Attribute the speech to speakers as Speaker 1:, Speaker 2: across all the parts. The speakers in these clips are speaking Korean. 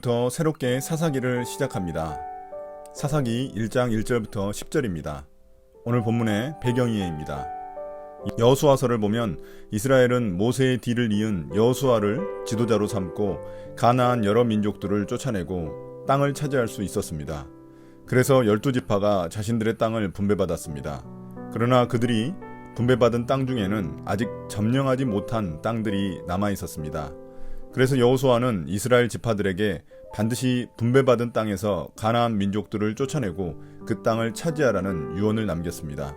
Speaker 1: 오늘부터 새롭게 사사기를 시작합니다. 사사기 1장 1절부터 10절입니다. 오늘 본문의 배경이에입니다. 여수아서를 보면 이스라엘은 모세의 뒤를 이은 여수아를 지도자로 삼고 가나안 여러 민족들을 쫓아내고 땅을 차지할 수 있었습니다. 그래서 열두 지파가 자신들의 땅을 분배받았습니다. 그러나 그들이 분배받은 땅 중에는 아직 점령하지 못한 땅들이 남아 있었습니다. 그래서 여호수아는 이스라엘 지파들에게 반드시 분배받은 땅에서 가나안 민족들을 쫓아내고 그 땅을 차지하라는 유언을 남겼습니다.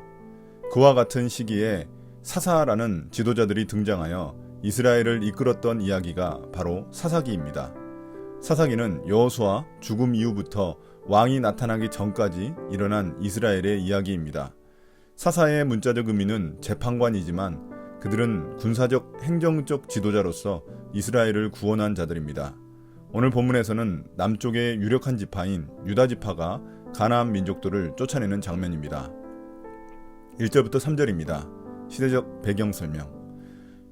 Speaker 1: 그와 같은 시기에 사사라는 지도자들이 등장하여 이스라엘을 이끌었던 이야기가 바로 사사기입니다. 사사기는 여호수아 죽음 이후부터 왕이 나타나기 전까지 일어난 이스라엘의 이야기입니다. 사사의 문자적 의미는 재판관이지만 그들은 군사적 행정적 지도자로서 이스라엘을 구원한 자들입니다. 오늘 본문에서는 남쪽의 유력한 지파인 유다 지파가 가나안 민족들을 쫓아내는 장면입니다. 1절부터 3절입니다. 시대적 배경 설명.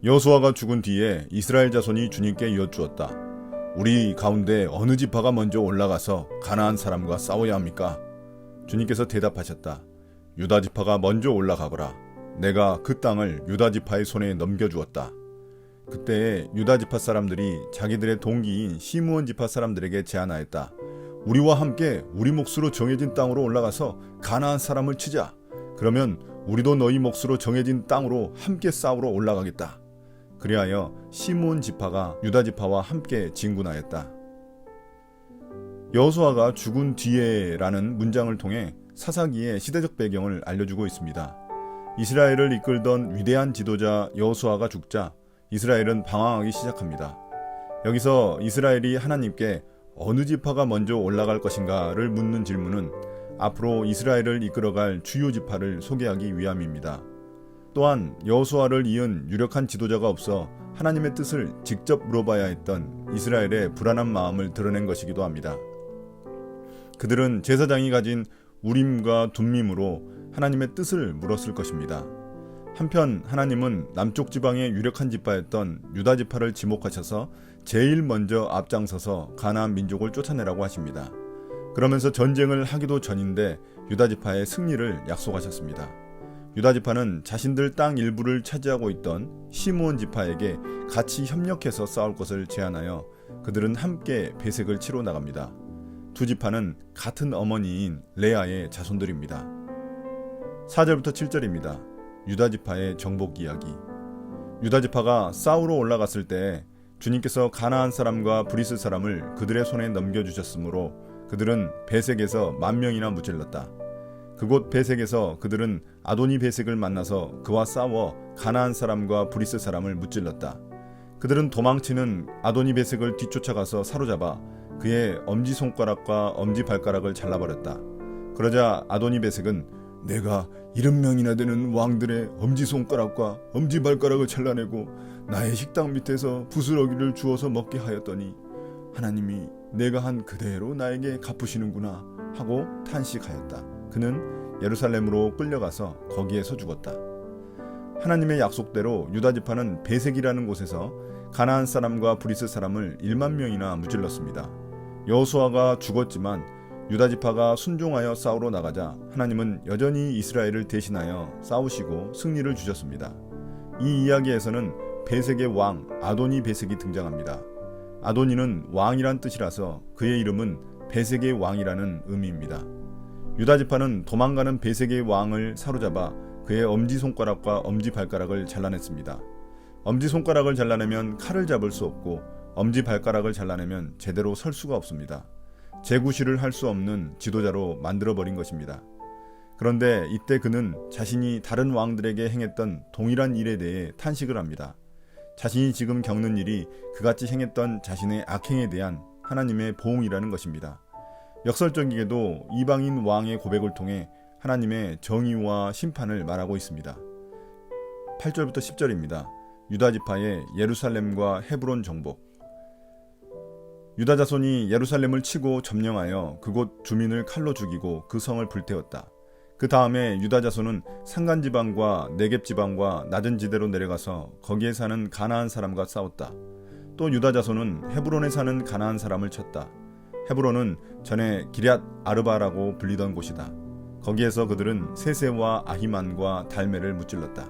Speaker 1: 여호수아가 죽은 뒤에 이스라엘 자손이 주님께 이어주었다. 우리 가운데 어느 지파가 먼저 올라가서 가나안 사람과 싸워야 합니까? 주님께서 대답하셨다. 유다 지파가 먼저 올라가거라. 내가 그 땅을 유다 지파의 손에 넘겨주었다. 그때 유다 지파 사람들이 자기들의 동기인 시므온 지파 사람들에게 제안하였다. 우리와 함께 우리 몫으로 정해진 땅으로 올라가서 가나안 사람을 치자. 그러면 우리도 너희 몫으로 정해진 땅으로 함께 싸우러 올라가겠다. 그리하여 시므온 지파가 유다 지파와 함께 진군하였다. 여호수아가 죽은 뒤에라는 문장을 통해 사사기의 시대적 배경을 알려주고 있습니다. 이스라엘을 이끌던 위대한 지도자 여호수아가 죽자 이스라엘은 방황하기 시작합니다. 여기서 이스라엘이 하나님께 어느 지파가 먼저 올라갈 것인가를 묻는 질문은 앞으로 이스라엘을 이끌어갈 주요 지파를 소개하기 위함입니다. 또한 여호수아를 이은 유력한 지도자가 없어 하나님의 뜻을 직접 물어봐야 했던 이스라엘의 불안한 마음을 드러낸 것이기도 합니다. 그들은 제사장이 가진 우림과 둠밈으로 하나님의 뜻을 물었을 것입니다. 한편 하나님은 남쪽 지방의 유력한 지파였던 유다 지파를 지목하셔서 제일 먼저 앞장서서 가나안 민족을 쫓아내라고 하십니다. 그러면서 전쟁을 하기도 전인데 유다 지파의 승리를 약속하셨습니다. 유다 지파는 자신들 땅 일부를 차지하고 있던 시므온 지파에게 같이 협력해서 싸울 것을 제안하여 그들은 함께 배색을 치러 나갑니다. 두 지파는 같은 어머니인 레아의 자손들입니다. 4절부터 7절입니다. 유다 지파의 정복 이야기. 유다 지파가 싸우러 올라갔을 때 주님께서 가나안 사람과 브리스 사람을 그들의 손에 넘겨 주셨으므로 그들은 베색에서 만 명이나 무찔렀다. 그곳 베색에서 그들은 아도니 베색을 만나서 그와 싸워 가나안 사람과 브리스 사람을 무찔렀다. 그들은 도망치는 아도니 베색을 뒤쫓아가서 사로잡아 그의 엄지 손가락과 엄지 발가락을 잘라버렸다. 그러자 아도니 베색은 내가 일흔 명이나 되는 왕들의 엄지 손가락과 엄지 발가락을 잘라내고 나의 식당 밑에서 부스러기를 주어서 먹게 하였더니 하나님이 내가 한 그대로 나에게 갚으시는구나 하고 탄식하였다. 그는 예루살렘으로 끌려가서 거기에서 죽었다. 하나님의 약속대로 유다 지파는 베색이라는 곳에서 가나안 사람과 브리스 사람을 1만 명이나 무찔렀습니다. 여호수아가 죽었지만 유다 지파가 순종하여 싸우러 나가자 하나님은 여전히 이스라엘을 대신하여 싸우시고 승리를 주셨습니다. 이 이야기에서는 베색의 왕 아도니 베색이 등장합니다. 아도니는 왕이란 뜻이라서 그의 이름은 베색의 왕이라는 의미입니다. 유다 지파는 도망가는 베색의 왕을 사로잡아 그의 엄지 손가락과 엄지 발가락을 잘라냈습니다. 엄지 손가락을 잘라내면 칼을 잡을 수 없고 엄지 발가락을 잘라내면 제대로 설 수가 없습니다. 재구시를 할 수 없는 지도자로 만들어버린 것입니다. 그런데 이때 그는 자신이 다른 왕들에게 행했던 동일한 일에 대해 탄식을 합니다. 자신이 지금 겪는 일이 그같이 행했던 자신의 악행에 대한 하나님의 보응이라는 것입니다. 역설적이게도 이방인 왕의 고백을 통해 하나님의 정의와 심판을 말하고 있습니다. 8절부터 10절입니다. 유다 지파의 예루살렘과 헤브론 정복 유다 자손이 예루살렘을 치고 점령하여 그곳 주민을 칼로 죽이고 그 성을 불태웠다. 그 다음에 유다 자손은 산간 지방과 네겝 지방과 낮은 지대로 내려가서 거기에 사는 가나안 사람과 싸웠다. 또 유다 자손은 헤브론에 사는 가나안 사람을 쳤다. 헤브론은 전에 기럇 아르바라고 불리던 곳이다. 거기에서 그들은 세세와 아히만과 달메를 무찔렀다.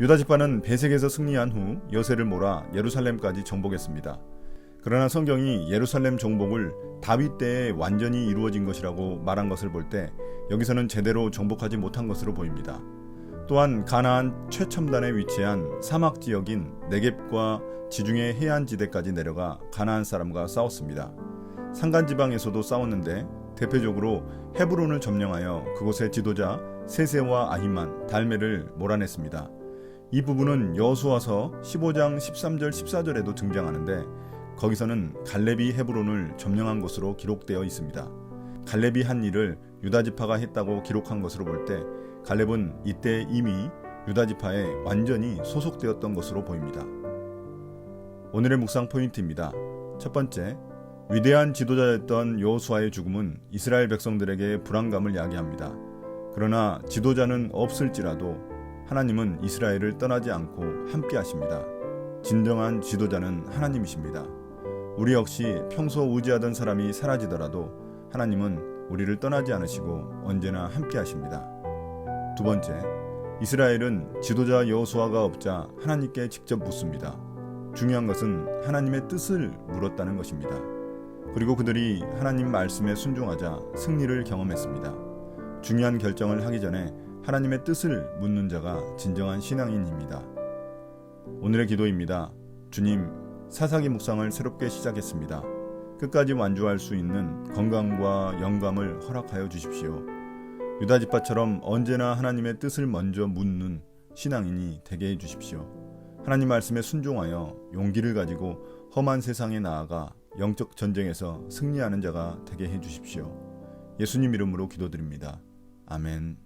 Speaker 1: 유다 지파는 베색에서 승리한 후 여세를 몰아 예루살렘까지 정복했습니다. 그러나 성경이 예루살렘 정복을 다윗 때에 완전히 이루어진 것이라고 말한 것을 볼 때 여기서는 제대로 정복하지 못한 것으로 보입니다. 또한 가나안 최첨단에 위치한 사막 지역인 네겝과 지중해 해안 지대까지 내려가 가나안 사람과 싸웠습니다. 산간 지방에서도 싸웠는데 대표적으로 헤브론을 점령하여 그곳의 지도자 세세와 아히만, 달메를 몰아냈습니다. 이 부분은 여수와서 15장 13절 14절에도 등장하는데 거기서는 갈렙이 헤브론을 점령한 것으로 기록되어 있습니다. 갈렙이 한 일을 유다 지파가 했다고 기록한 것으로 볼 때 갈렙은 이때 이미 유다 지파에 완전히 소속되었던 것으로 보입니다. 오늘의 묵상 포인트입니다. 첫 번째, 위대한 지도자였던 여호수아의 죽음은 이스라엘 백성들에게 불안감을 야기합니다. 그러나 지도자는 없을지라도 하나님은 이스라엘을 떠나지 않고 함께 하십니다. 진정한 지도자는 하나님이십니다. 우리 역시 평소 의지하던 사람이 사라지더라도 하나님은 우리를 떠나지 않으시고 언제나 함께 하십니다. 두 번째, 이스라엘은 지도자 여호수아가 없자 하나님께 직접 묻습니다. 중요한 것은 하나님의 뜻을 물었다는 것입니다. 그리고 그들이 하나님 말씀에 순종하자 승리를 경험했습니다. 중요한 결정을 하기 전에 하나님의 뜻을 묻는 자가 진정한 신앙인입니다. 오늘의 기도입니다. 주님, 사사기 묵상을 새롭게 시작했습니다. 끝까지 완주할 수 있는 건강과 영감을 허락하여 주십시오. 유다 지파처럼 언제나 하나님의 뜻을 먼저 묻는 신앙인이 되게 해 주십시오. 하나님 말씀에 순종하여 용기를 가지고 험한 세상에 나아가 영적 전쟁에서 승리하는 자가 되게 해 주십시오. 예수님 이름으로 기도드립니다. 아멘.